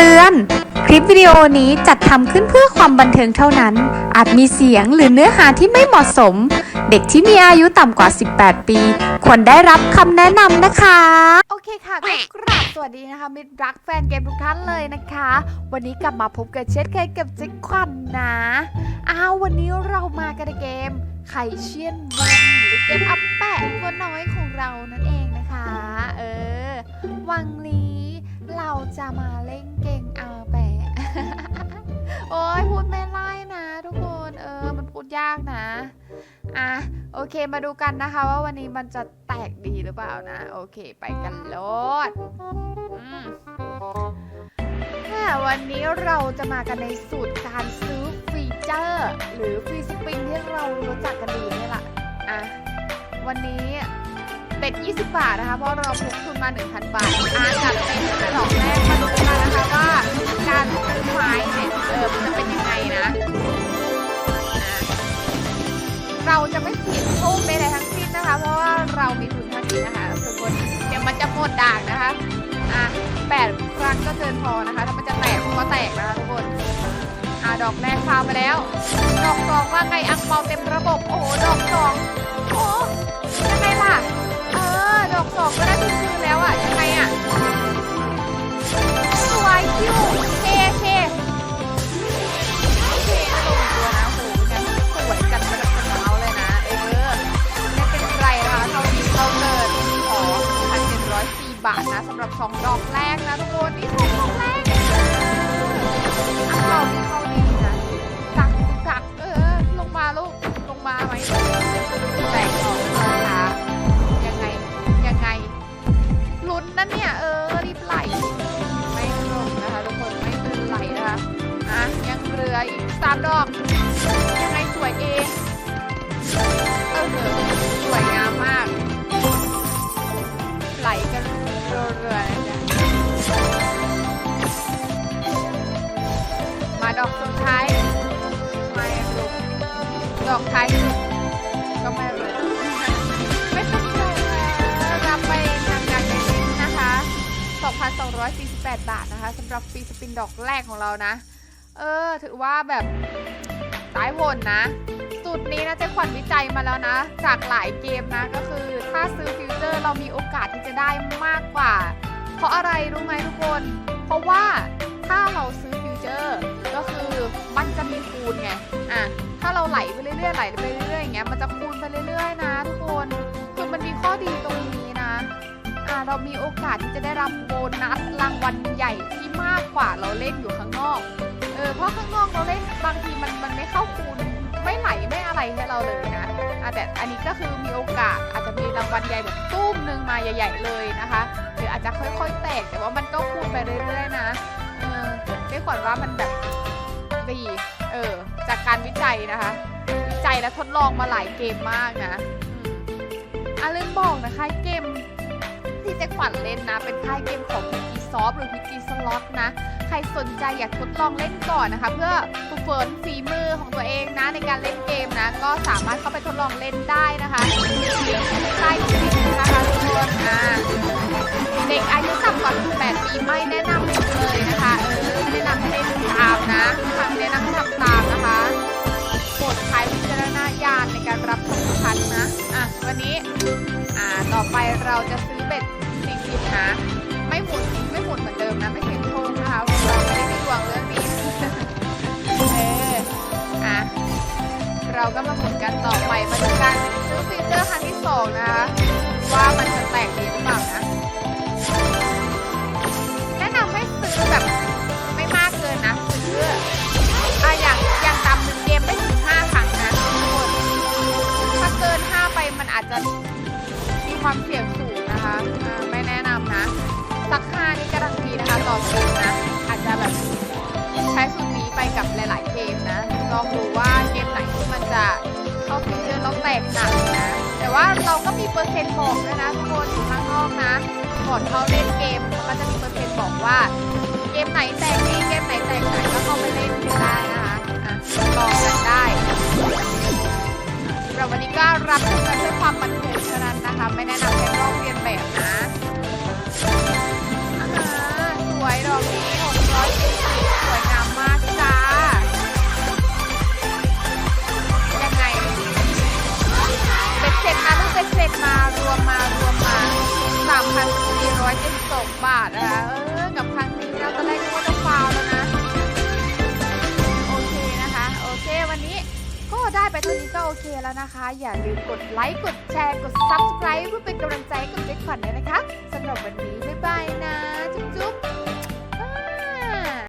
เตือน คลิปวิดีโอนี้จัดทำขึ้นเพื่อความบันเทิงเท่านั้น อาจมีเสียงหรือเนื้อหาที่ไม่เหมาะสม เด็กที่มีอายุต่ำกว่า 18 ปี ควรได้รับคำแนะนำนะคะ โอเคค่ะก็กราบสวัสดีนะคะ มิตรรักแฟนเกมทุกท่านเลยนะคะ วันนี้กลับมาพบกับเชดเคยกับเจ๊ควันนะอ้าววันนี้เรามากันในเกมไข่เชียนบนหรือเกมอัปแปะตัวน้อยของเรานั่นเองนะคะ เออวังนี้ เราจะมาเล่นเกมอาแปะโอ้ยพูดไม่ไล่นะทุกคนเออมันพูดยากนะอะโอเคมาดูกันนะคะว่าวันนี้มันจะแตกดีหรือเปล่านะ โอเคไปกันโลดอืมค่ะวันนี้เราจะมากันในสูตรการซื้อฟีเจอร์ หรือฟรีสปริงที่เรารู้จักกันดีนี่แหละอะวันนี้ เบ็ด 20 บาทนะคะ เพราะเราพกทุนมา 1,000 บาทอะจัดเต็มเป็นดอกแรกมาดูกันนะคะว่าการซื้อไม้เนี่ยเออมันจะเป็นยังไงนะ เราจะไม่เสี่ยงโชคใดๆทั้งสิ้นนะคะ เพราะว่าเรามีทุนเท่านี้นะคะทุกคนเดี๋ยวมันจะหมดด่างนะคะ อะแปดครั้งก็เกินพอนะคะ ถ้ามันจะแตกก็แตกนะคะทุกคนอะดอกแรกพาไปแล้ว ดอกสองว่าไงอังเปาเต็มระบบ โอ้โห ดอกสอง แรกนะทุกคนนี่สองดอกแรกนะอันเราที่เขาดีนะกักกักเออลงมาลูกลงมาไหมแตกสองนะคะยังไงยังไงลุ้นนะเนี่ยเออรีบไหลไม่ลงนะคะทุกคนไม่เป็นไรนะคะอะยังเหลืออีกสามดอกยังไงสวยเอง 248 บาทนะคะสำหรับฟรีสปินดอกแรกของเรานะ เออ ถือว่าแบบสายวนนะสูตรนี้นะเจ๊ขวัญวิจัยมาแล้วนะ จากหลายเกมนะ ก็คือถ้าซื้อฟิวเจอร์เรามีโอกาสที่จะได้มากกว่า เพราะอะไรรู้ไหมทุกคน เพราะว่าถ้าเราซื้อฟิวเจอร์ก็คือมันจะมีคูณไงอะถ้าเราไหลไปเรื่อยๆไหลไปเรื่อยๆอย่างเงี้ยมันจะคูณไปเรื่อยๆนะ ทุกคนคือมันมีข้อดีตรงนี้ เรามีโอกาสที่จะได้รับโบนัสรางวัลใหญ่ที่มากกว่าเราเล่นอยู่ข้างนอก เออเพราะข้างนอกเราเล่นบางทีมันมันไม่เข้าคูณไม่ไหลไม่อะไรให้เราเลยนะแต่อันนี้ก็คือมีโอกาสอาจจะมีรางวัลใหญ่แบบตุ้มหนึ่งมาใหญ่ ๆ เลยนะคะหรืออาจจะค่อยๆแตกแต่ว่ามันก็คูณไปเรื่อยๆนะเออได้ขวัญว่ามันแบบดีเออจากการวิจัยนะคะ วิจัยและทดลองมาหลายเกมมากนะอืมอะลืมบอกนะคะเกม ที่เจ๊ขวัญเล่นนะ เป็นค่ายเกมของพีจีซอฟหรือพีจีสล็อตนะ ใครสนใจอยากทดลองเล่นก่อนนะคะ เพื่อฝึกฝนฝีมือของตัวเองนะในการเล่นเกมนะ ก็สามารถเข้าไปทดลองเล่นได้นะคะใต้คลิปนะคะทุกคนอ่าเด็กอายุต่ำกว่า18ปีไม่แนะนำ ก็มาผลกันต่อไปมาดูกันซื้อฟีเจอร์ครั้งที่สองนะคะว่ามันจะแต ตกหนักนะ แต่ว่าเราก็มีเปอร์เซ็นต์บอกด้วยนะทุกคนอยู่ข้างนอกนะก่อนเข้าเล่นเกมมันก็จะมีเปอร์เซ็นต์บอกว่า เกมไหนแตกดีเกมไหนแตกหนักก็เข้าไปเล่นกันได้นะคะอะลองกันได้สำหรับวันนี้ก็รับชมกันเพื่อความบัน สองบาทนะคะเออกับครั้งนี้นะตอนแรกก็จะฟาวแล้วนะ โอเคนะคะ โอเควันนี้ก็ได้ไปเท่านี้ก็โอเคแล้วนะคะ อย่าลืมกดไลค์กดแชร์กด subscribe เพื่อเป็นกำลังใจกับเด็กขวัญด้วยนะคะสำหรับวันนี้บ๊ายบายนะ จุ๊บ